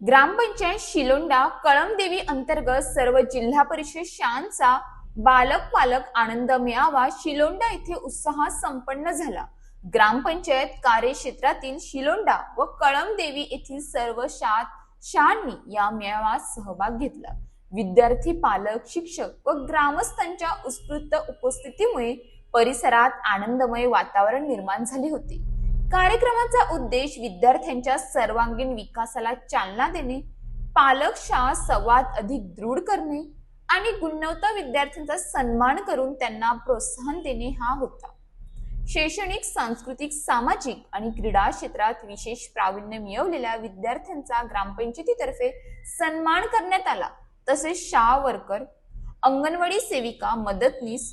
ग्रामपंचायत शिलोंडा कळमदेवी अंतर्गत सर्व जिल्हा परिषद शाळांचा बालक पालक आनंद मेळावा शिलोंडा येथे उत्साहात संपन्न झाला. ग्रामपंचायत कार्यक्षेत्रातील शिलोंडा व कळमदेवी येथील सर्व शाळात शाळांनी या मेळाव्यात सहभाग घेतला. विद्यार्थी पालक शिक्षक व ग्रामस्थांच्या उत्स्फूर्त उपस्थितीमुळे परिसरात आनंदमय वातावरण निर्माण झाले होते. कार्यक्रमाचा उद्देश विद्यार्थ्यांच्या सर्वांगीण विकासाला चालना देणे पालक शाळा संवाद अधिक दृढ करणे आणि गुणवत्ता विद्यार्थ्यांचा सन्मान करून त्यांना प्रोत्साहन देणे हा होता. शैक्षणिक सांस्कृतिक सामाजिक आणि क्रीडा क्षेत्रात विशेष प्रावीण्य मिळवलेल्या विद्यार्थ्यांचा ग्रामपंचायतीतर्फे सन्मान करण्यात आला. तसेच शाळा वर्कर अंगणवाडी सेविका मदतनीस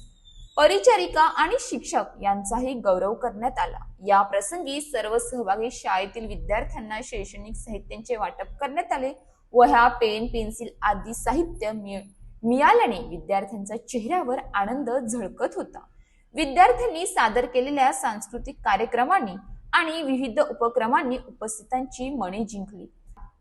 परिचारिका आणि शिक्षक यांचाही गौरव करण्यात आला. या प्रसंगी सर्व सहभागी शाळेतील विद्यार्थ्यांना शैक्षणिक साहित्यांचे वाटप करण्यात आले वह्या पेन पेन्सिल आदी साहित्य मिळाल्याने विद्यार्थ्यांचा चेहऱ्यावर आनंद झळकत होता. विद्यार्थ्यांनी सादर केलेल्या सांस्कृतिक कार्यक्रमांनी आणि विविध उपक्रमांनी उपस्थितांची मने जिंकली.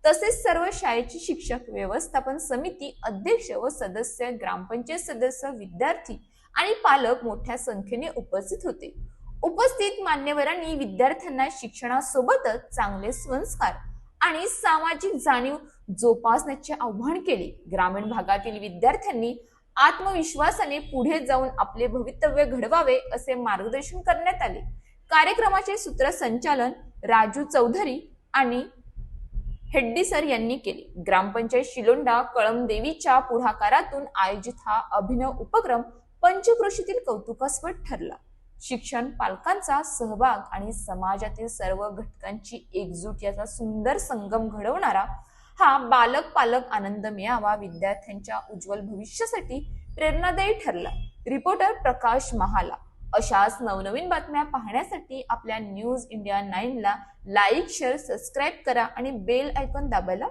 तसेच सर्व शाळेचे शिक्षक व्यवस्थापन समिती अध्यक्ष व सदस्य ग्रामपंचायत सदस्य विद्यार्थी आणि पालक मोठ्या संख्येने उपस्थित होते. उपस्थित मान्यवरांनी विद्यार्थ्यांना शिक्षणासोबतच चांगले संस्कार आणि सामाजिक जाणीव जोपासण्याचे आव्हान केले. ग्रामीण भागातील विद्यार्थ्यांनी आत्मविश्वासाने पुढे जाऊन आपले भवितव्य घडवावे असे मार्गदर्शन करण्यात आले. कार्यक्रमाचे सूत्रसंचालन राजू चौधरी आणि हेड्डी सर यांनी केले. ग्रामपंचायत शिलोंडा कळमदेवीच्या पुढाकारातून आयोजित हा अभिनव उपक्रम पंचकृषीतील कौतुकास्पद ठरला. शिक्षण पालकांचा सहभाग आणि समाजातील सर्व घटकांची एकजूट याचा सुंदर संगम घडवणारा हा बालक पालक आनंद मेळावा विद्यार्थ्यांच्या उज्ज्वल भविष्यासाठी प्रेरणादायी ठरला. रिपोर्टर प्रकाश महाला. अशाच नवनवीन बातम्या पाहण्यासाठी आपल्या न्यूज इंडिया नाईनला लाईक शेअर सबस्क्राईब करा आणि बेल आयकॉन दाबायला